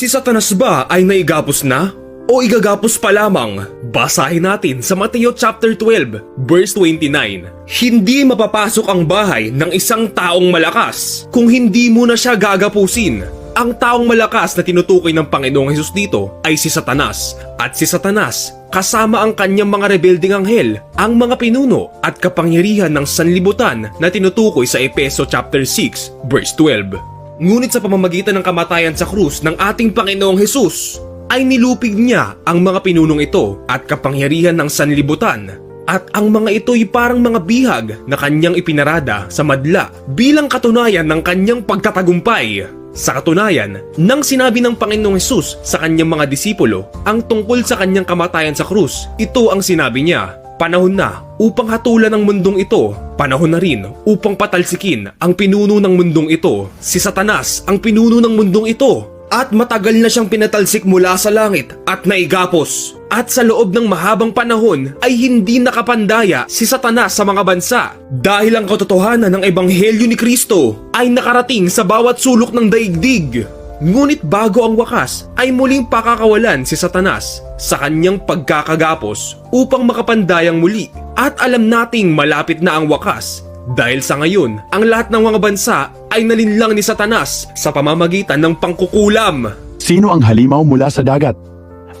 Si Satanas ba ay naigapos na? O igagapos pa lamang? Basahin natin sa Mateo chapter 12, verse 29. Hindi mapapasok ang bahay ng isang taong malakas kung hindi mo na siya gagapusin. Ang taong malakas na tinutukoy ng Panginoong Hesus dito ay si Satanas. At si Satanas, kasama ang kanyang mga rebelding anghel, ang mga pinuno at kapangyarihan ng sanlibutan na tinutukoy sa Epeso chapter 6, verse 12. Ngunit sa pamamagitan ng kamatayan sa krus ng ating Panginoong Hesus, ay nilupig niya ang mga pinunong ito at kapangyarihan ng sanlibutan. At ang mga ito'y parang mga bihag na kanyang ipinarada sa madla bilang katunayan ng kanyang pagtatagumpay. Sa katunayan, nang sinabi ng Panginoong Hesus sa kanyang mga disipulo ang tungkol sa kanyang kamatayan sa krus, ito ang sinabi niya, Panahon na upang hatulan ang mundong ito. Panahon na rin upang patalsikin ang pinuno ng mundong ito. Si Satanas ang pinuno ng mundong ito. At matagal na siyang pinatalsik mula sa langit at naigapos. At sa loob ng mahabang panahon ay hindi nakapandaya si Satanas sa mga bansa. Dahil ang katotohanan ng Ebanghelyo ni Kristo ay nakarating sa bawat sulok ng daigdig. Ngunit bago ang wakas ay muling pakakawalan si Satanas sa kanyang pagkakagapos upang makapandayang muli. At alam nating malapit na ang wakas dahil sa ngayon, ang lahat ng mga bansa ay nalinlang ni Satanas sa pamamagitan ng pangkukulam. Sino ang halimaw mula sa dagat?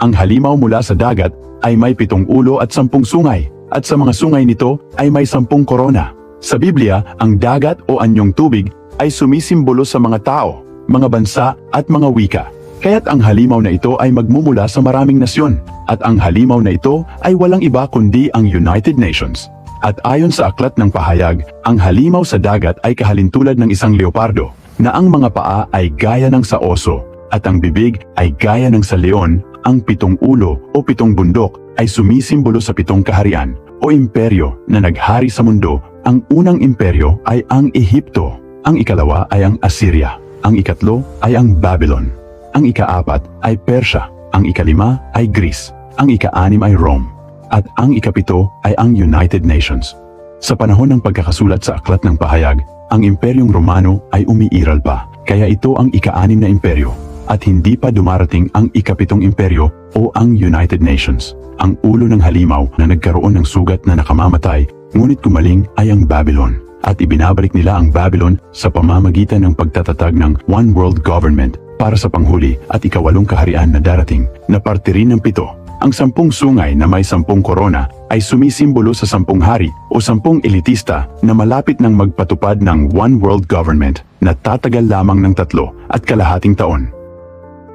Ang halimaw mula sa dagat ay may pitong ulo at sampung sungay, at sa mga sungay nito ay may sampung korona. Sa Biblia, ang dagat o anyong tubig ay sumisimbolo sa mga tao, mga bansa at mga wika. Kaya't ang halimaw na ito ay magmumula sa maraming nasyon, at ang halimaw na ito ay walang iba kundi ang United Nations. At ayon sa aklat ng pahayag, ang halimaw sa dagat ay kahalintulad ng isang leopardo, na ang mga paa ay gaya ng sa oso, at ang bibig ay gaya ng sa leon, ang pitong ulo o pitong bundok ay sumisimbolo sa pitong kaharian o imperyo na naghari sa mundo. Ang unang imperyo ay ang Ehipto, ang ikalawa ay ang Assyria, ang ikatlo ay ang Babylon, ang ikaapat ay Persya, ang ikalima ay Greece, ang ikaanim ay Rome at ang ikapito ay ang United Nations. Sa panahon ng pagkakasulat sa Aklat ng Pahayag, ang Imperyong Romano ay umiiral pa, kaya ito ang ika-anim na imperyo, at hindi pa dumarating ang ikapitong imperyo o ang United Nations. Ang ulo ng halimaw na nagkaroon ng sugat na nakamamatay, ngunit gumaling ay ang Babylon. At ibinabalik nila ang Babylon sa pamamagitan ng pagtatatag ng One World Government para sa panghuli at ikawalong kaharian na darating na parte rin ng pito ang sampung sungay na may sampung korona ay sumisimbolo sa sampung hari o sampung elitista na malapit ng magpatupad ng One World Government na tatagal lamang ng tatlo at kalahating taon.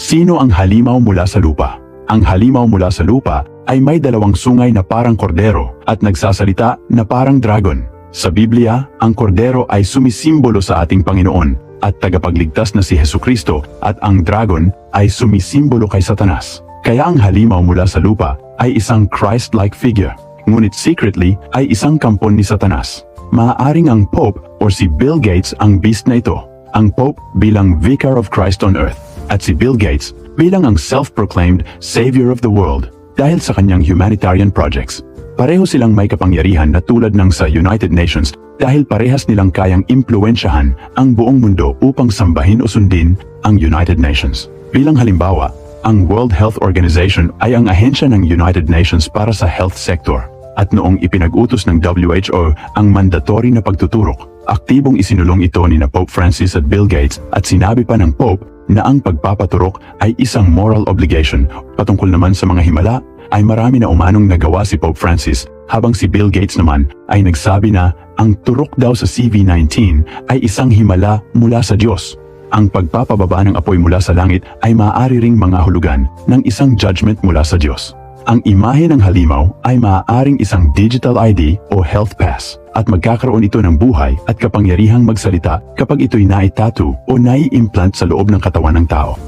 Sino ang halimaw mula sa lupa? Ang halimaw mula sa lupa ay may dalawang sungay na parang kordero at nagsasalita na parang dragon. Sa Biblia, ang kordero ay sumisimbolo sa ating Panginoon at tagapagligtas na si Heso Kristo at ang dragon ay sumisimbolo kay Satanas. Kaya ang halimaw mula sa lupa ay isang Christ-like figure, ngunit secretly ay isang kampon ni Satanas. Maaaring ang Pope or si Bill Gates ang beast na ito. Ang Pope bilang Vicar of Christ on Earth at si Bill Gates bilang ang self-proclaimed Savior of the World dahil sa kanyang humanitarian projects. Pareho silang may kapangyarihan na tulad ng sa United Nations dahil parehas nilang kayang impluensyahan ang buong mundo upang sambahin o sundin ang United Nations. Bilang halimbawa, ang World Health Organization ay ang ahensya ng United Nations para sa health sector. At noong ipinag-utos ng WHO ang mandatory na pagtuturok, aktibong isinulong ito ni na Pope Francis at Bill Gates at sinabi pa ng Pope na ang pagpapaturok ay isang moral obligation. Patungkol naman sa mga himala, ay marami na umanong nagawa si Pope Francis habang si Bill Gates naman ay nagsabi na ang turok daw sa CV-19 ay isang himala mula sa Diyos ang pagpapababa ng apoy mula sa langit ay maaari ring mga hulugan ng isang judgment mula sa Diyos. Ang imahe ng halimaw ay maaaring isang digital ID o health pass at magkakaroon ito ng buhay at kapangyarihang magsalita kapag ito'y naitattoo o nai-implant sa loob ng katawan ng tao.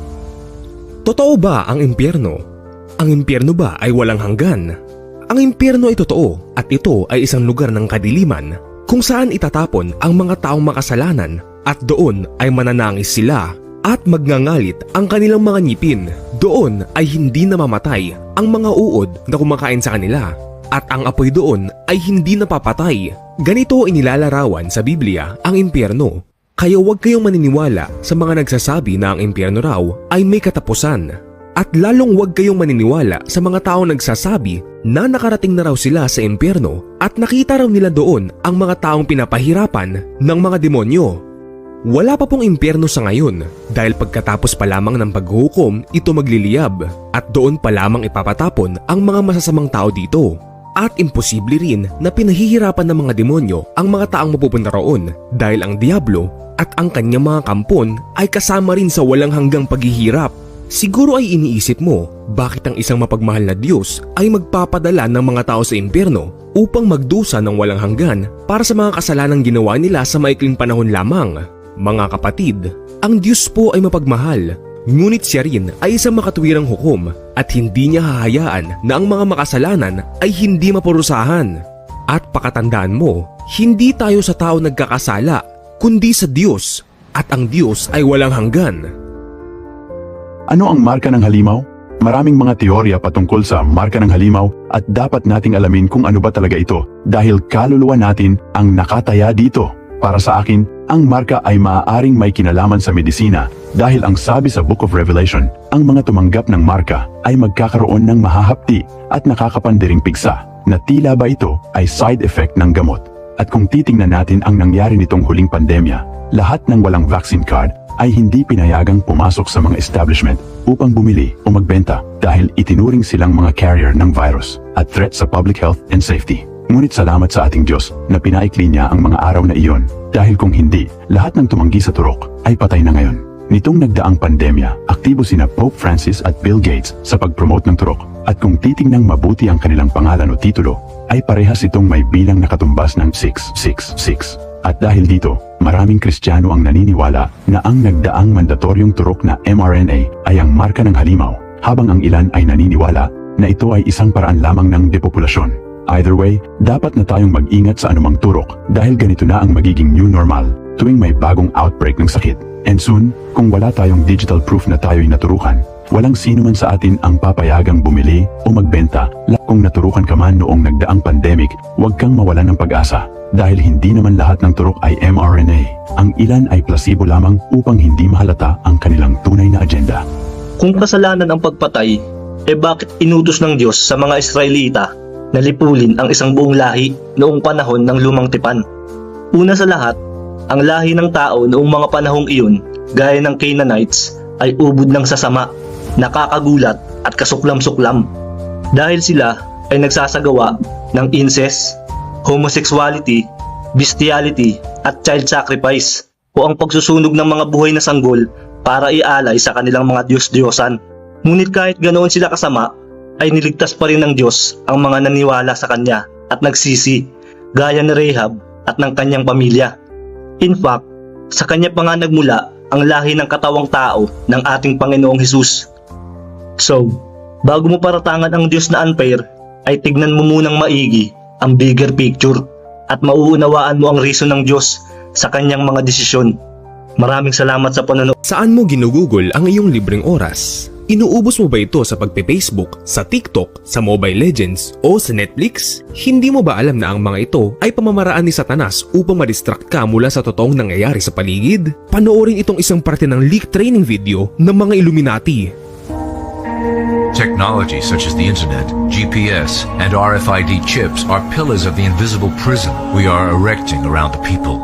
Totoo ba ang impyerno? Ang impyerno ba ay walang hanggan? Ang impyerno ay totoo at ito ay isang lugar ng kadiliman kung saan itatapon ang mga taong makasalanan at doon ay mananangis sila at magngangalit ang kanilang mga ngipin. Doon ay hindi namamatay ang mga uod na kumakain sa kanila at ang apoy doon ay hindi napapatay. Ganito inilalarawan sa Biblia ang impyerno. Kaya huwag kayong maniniwala sa mga nagsasabi na ang impyerno raw ay may katapusan. At lalong huwag kayong maniniwala sa mga taong nagsasabi na nakarating na raw sila sa impyerno at nakita raw nila doon ang mga taong pinapahirapan ng mga demonyo. Wala pa pong impyerno sa ngayon dahil pagkatapos pa lamang ng paghuhukom ito magliliyab at doon pa lamang ipapatapon ang mga masasamang tao dito. At imposible rin na pinahihirapan ng mga demonyo ang mga taong mapupunta roon dahil ang Diablo at ang kanyang mga kampon ay kasama rin sa walang hanggang paghihirap. Siguro ay iniisip mo bakit ang isang mapagmahal na Diyos ay magpapadala ng mga tao sa impyerno upang magdusa ng walang hanggan para sa mga kasalanang ginawa nila sa maikling panahon lamang. Mga kapatid, ang Diyos po ay mapagmahal, ngunit siya rin ay isang makatwirang hukom at hindi niya hahayaan na ang mga makasalanan ay hindi mapurusahan. At pakatandaan mo, hindi tayo sa tao nagkakasala, kundi sa Diyos, at ang Diyos ay walang hanggan. Ano ang marka ng halimaw? Maraming mga teorya patungkol sa marka ng halimaw at dapat nating alamin kung ano ba talaga ito dahil kaluluwa natin ang nakataya dito. Para sa akin, ang marka ay maaaring may kinalaman sa medisina dahil ang sabi sa Book of Revelation, ang mga tumanggap ng marka ay magkakaroon ng mahahapti at nakakapandiring pigsa na tila ba ito ay side effect ng gamot. At kung titingnan natin ang nangyari nitong huling pandemya, lahat ng walang vaccine card ay hindi pinayagang pumasok sa mga establishment upang bumili o magbenta dahil itinuring silang mga carrier ng virus at threat sa public health and safety. Ngunit salamat sa ating Diyos na pinaikli niya ang mga araw na iyon dahil kung hindi, lahat ng tumanggi sa turok ay patay na ngayon. Nitong nagdaang pandemya, aktibo sina Pope Francis at Bill Gates sa pag-promote ng turok at kung titingnang mabuti ang kanilang pangalan o titulo, ay parehas itong may bilang nakatumbas ng 666. At dahil dito, maraming Kristiyano ang naniniwala na ang nagdaang mandatoryong turok na mRNA ay ang marka ng halimaw, habang ang ilan ay naniniwala na ito ay isang paraan lamang ng depopulasyon. Either way, dapat na tayong mag-ingat sa anumang turok dahil ganito na ang magiging new normal tuwing may bagong outbreak ng sakit. And soon, kung wala tayong digital proof na tayo'y naturukan, walang sino man sa atin ang papayagang bumili o magbenta. Kung naturukan ka man noong nagdaang pandemic, huwag kang mawalan ng pag-asa dahil hindi naman lahat ng turok ay mRNA. Ang ilan ay placebo lamang upang hindi mahalata ang kanilang tunay na agenda. Kung kasalanan ang pagpatay, eh bakit inutos ng Diyos sa mga Israelita na lipulin ang isang buong lahi noong panahon ng lumang tipan? Una sa lahat, ang lahi ng tao noong mga panahong iyon, gaya ng Canaanites, ay ubod ng sasama, nakakagulat at kasuklam-suklam. Dahil sila ay nagsasagawa ng incest, homosexuality, bestiality at child sacrifice o ang pagsusunog ng mga buhay na sanggol para ialay sa kanilang mga Diyos-Diyosan. Ngunit kahit ganoon sila kasama, ay niligtas pa rin ng Diyos ang mga naniwala sa Kanya at nagsisi, gaya ni Rahab at ng kanyang pamilya. In fact, sa Kanya pa nga nagmula ang lahi ng katawang tao ng ating Panginoong Hesus. So, bago mo paratangan ang Diyos na unfair, ay tignan mo munang maigi ang bigger picture at mauunawaan mo ang reason ng Diyos sa kanyang mga desisyon. Maraming salamat sa panonood. Saan mo ginugugol ang iyong libreng oras? Inuubos mo ba ito sa pagpe-Facebook, sa TikTok, sa Mobile Legends o sa Netflix? Hindi mo ba alam na ang mga ito ay pamamaraan ni Satanas upang ma-distract ka mula sa totoong nangyayari sa paligid? Panoorin itong isang parte ng leak training video ng mga Illuminati. Technology such as the internet, GPS, and RFID chips are pillars of the invisible prison we are erecting around the people.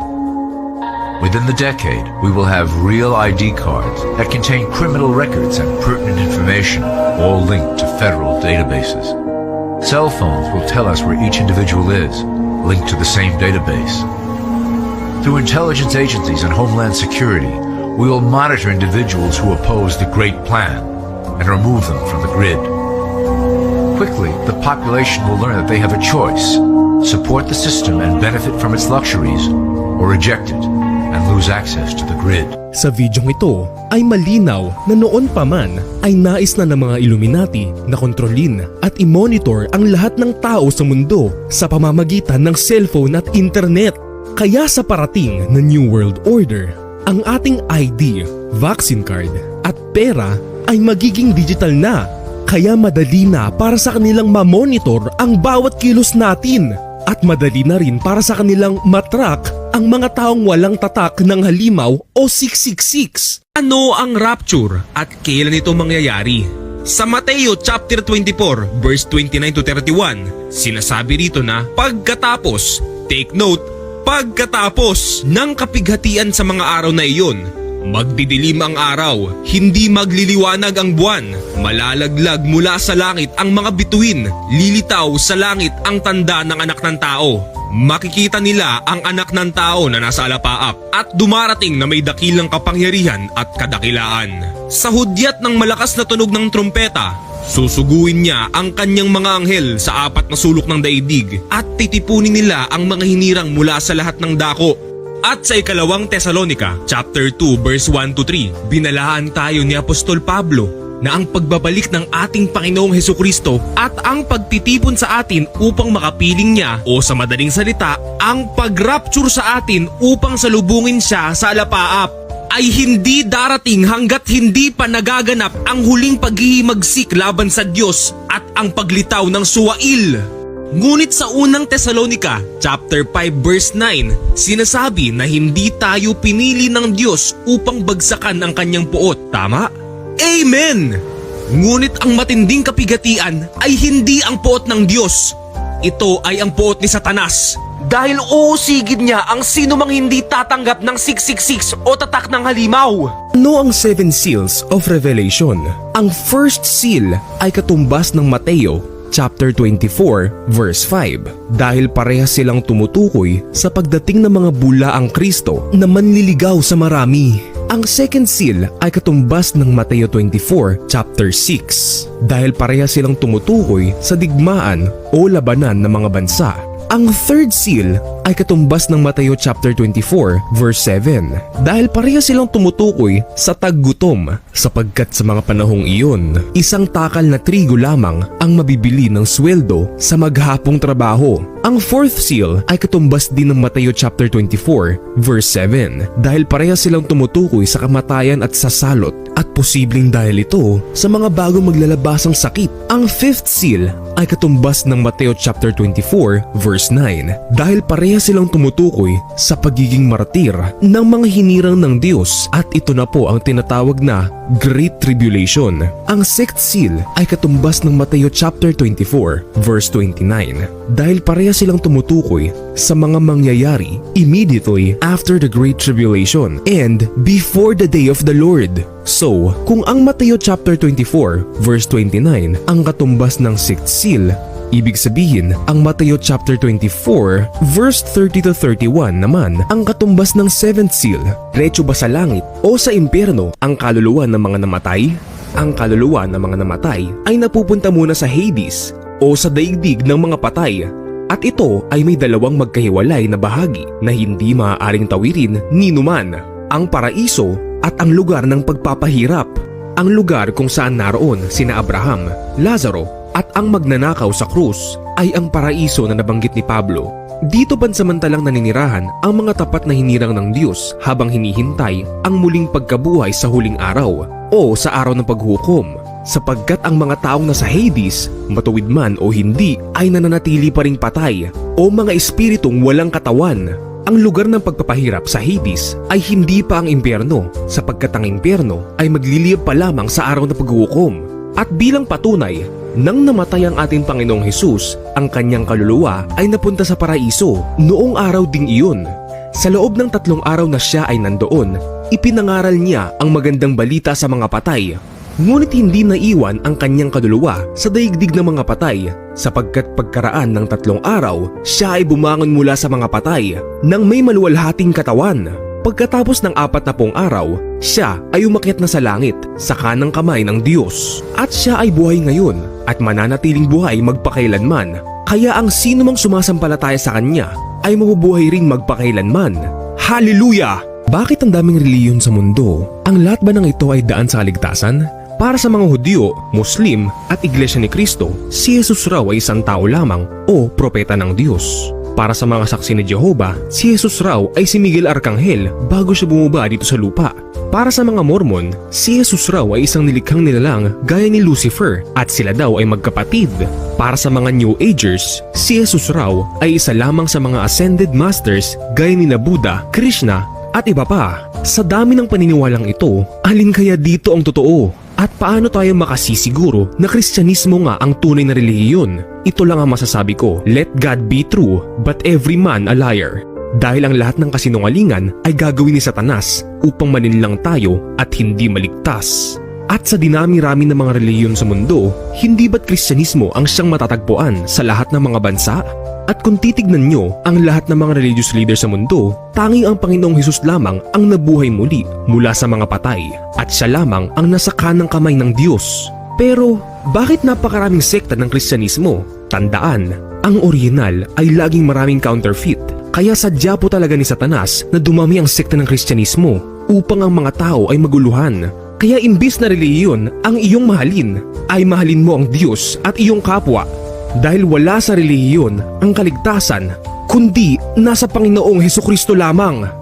Within the decade, we will have real ID cards that contain criminal records and pertinent information, all linked to federal databases. Cell phones will tell us where each individual is, linked to the same database. Through intelligence agencies and homeland security, we will monitor individuals who oppose the Great Plan and remove them from the grid. Quickly, the population will learn that they have a choice support the system and benefit from its luxuries, or reject it and lose access to the grid. Sa videong ito ay malinaw na noon pa man ay nais na ng mga Illuminati na kontrolin at i-monitor ang lahat ng tao sa mundo sa pamamagitan ng cellphone at internet. Kaya sa parating na New World Order, ang ating ID, vaccine card at pera ay magiging digital na. Kaya madali na para sa kanilang mamonitor ang bawat kilos natin. at madali na rin para sa kanilang matrak ang mga taong walang tatak ng halimaw o 666. Ano ang rapture at kailan ito mangyayari? Sa Mateo chapter 24 verse 29 to 31, sinasabi rito na pagkatapos, take note, pagkatapos ng kapighatian sa mga araw na iyon, Magdidilim ang araw, hindi magliliwanag ang buwan, malalaglag mula sa langit ang mga bituin, lilitaw sa langit ang tanda ng anak ng tao. Makikita nila ang anak ng tao na nasa alapaap at dumarating na may dakilang kapangyarihan at kadakilaan. Sa hudyat ng malakas na tunog ng trumpeta, Susuguin niya ang kanyang mga anghel sa apat na sulok ng daigdig at titipunin nila ang mga hinirang mula sa lahat ng dako at sa ikalawang Tesalonika, chapter 2, verse 1 to 3, binalaan tayo ni Apostol Pablo na ang pagbabalik ng ating Panginoong Heso Kristo at ang pagtitipon sa atin upang makapiling niya o sa madaling salita, ang pag-rapture sa atin upang salubungin siya sa alapaap ay hindi darating hanggat hindi pa nagaganap ang huling paghihimagsik laban sa Diyos at ang paglitaw ng suwail. Ngunit sa unang Tesalonika, chapter 5 verse 9, sinasabi na hindi tayo pinili ng Diyos upang bagsakan ang kanyang puot, tama? Amen! Ngunit ang matinding kapigatian ay hindi ang puot ng Diyos. Ito ay ang puot ni Satanas. Dahil uusigid niya ang sino mang hindi tatanggap ng 666 o tatak ng halimaw. Ano ang seven seals of Revelation? Ang first seal ay katumbas ng Mateo chapter 24 verse 5 dahil parehas silang tumutukoy sa pagdating ng mga bulaang Kristo na manliligaw sa marami. Ang second seal ay katumbas ng Mateo 24 chapter 6 dahil parehas silang tumutukoy sa digmaan o labanan ng mga bansa. Ang third seal ay katumbas ng Mateo chapter 24 verse 7 dahil parehas silang tumutukoy sa taggutom sapagkat sa mga panahong iyon isang takal na trigo lamang ang mabibili ng sweldo sa maghapong trabaho. Ang fourth seal ay katumbas din ng Mateo chapter 24 verse 7 dahil parehas silang tumutukoy sa kamatayan at sa salot at posibleng dahil ito sa mga bagong maglalabasang sakit. Ang fifth seal ay katumbas ng Mateo chapter 24 verse 9 dahil parehas silang tumutukoy sa pagiging martir ng mga hinirang ng Diyos at ito na po ang tinatawag na Great Tribulation. Ang sixth seal ay katumbas ng Mateo chapter 24 verse 29 dahil parehas silang tumutukoy sa mga mangyayari immediately after the Great Tribulation and before the day of the Lord. So, kung ang Mateo chapter 24 verse 29 ang katumbas ng sixth seal, Ibig sabihin, ang Mateo chapter 24 verse 30 to 31 naman ang katumbas ng seventh seal. Diretso ba sa langit o sa impyerno ang kaluluwa ng mga namatay? Ang kaluluwa ng mga namatay ay napupunta muna sa Hades o sa daigdig ng mga patay at ito ay may dalawang magkahiwalay na bahagi na hindi maaaring tawirin ni numan. Ang paraiso at ang lugar ng pagpapahirap. Ang lugar kung saan naroon sina Abraham, Lazaro at ang magnanakaw sa krus ay ang paraiso na nabanggit ni Pablo. Dito pansamantalang naninirahan ang mga tapat na hinirang ng Diyos habang hinihintay ang muling pagkabuhay sa huling araw o sa araw ng paghukom sapagkat ang mga taong nasa Hades, matuwid man o hindi, ay nananatili pa ring patay o mga espiritong walang katawan. Ang lugar ng pagpapahirap sa Hades ay hindi pa ang impyerno sapagkat ang impyerno ay magliliyab pa lamang sa araw ng paghukom. At bilang patunay, nang namatay ang ating Panginoong Hesus, ang kanyang kaluluwa ay napunta sa paraiso noong araw ding iyon. Sa loob ng tatlong araw na siya ay nandoon, ipinangaral niya ang magandang balita sa mga patay. Ngunit hindi naiwan ang kanyang kaluluwa sa daigdig ng mga patay sapagkat pagkaraan ng tatlong araw, siya ay bumangon mula sa mga patay nang may maluwalhating katawan. Pagkatapos ng apat na pong araw, siya ay umakyat na sa langit sa kanang kamay ng Diyos. At siya ay buhay ngayon at mananatiling buhay magpakailanman. Kaya ang sino mang sumasampalataya sa Kanya ay mabubuhay ring magpakailanman. Hallelujah! Bakit ang daming reliyon sa mundo? Ang lahat ba ng ito ay daan sa kaligtasan? Para sa mga Hudyo, Muslim at Iglesia ni Kristo, si Jesus raw ay isang tao lamang o propeta ng Diyos. Para sa mga saksi ni Jehova, si Jesus raw ay si Miguel Arcangel bago siya bumaba dito sa lupa. Para sa mga Mormon, si Jesus raw ay isang nilikhang nilalang gaya ni Lucifer at sila daw ay magkapatid. Para sa mga New Agers, si Jesus raw ay isa lamang sa mga ascended masters gaya ni Buddha, Krishna at iba pa. Sa dami ng paniniwalang ito, alin kaya dito ang totoo? At paano tayo makasisiguro na Kristyanismo nga ang tunay na relihiyon? Ito lang ang masasabi ko, let God be true, but every man a liar. Dahil ang lahat ng kasinungalingan ay gagawin ni Satanas upang maninlang tayo at hindi maligtas. At sa dinami-rami ng mga reliyon sa mundo, hindi ba't Kristyanismo ang siyang matatagpuan sa lahat ng mga bansa? At kung titignan nyo ang lahat ng mga religious leaders sa mundo, tanging ang Panginoong Hesus lamang ang nabuhay muli mula sa mga patay at siya lamang ang nasa kanang kamay ng Diyos. Pero bakit napakaraming sekta ng Kristyanismo? Tandaan, ang original ay laging maraming counterfeit kaya sadya po talaga ni Satanas na dumami ang sekta ng Kristyanismo upang ang mga tao ay maguluhan. Kaya imbis na reliyon ang iyong mahalin, ay mahalin mo ang Diyos at iyong kapwa. Dahil wala sa reliyon ang kaligtasan, kundi nasa Panginoong Heso Kristo lamang.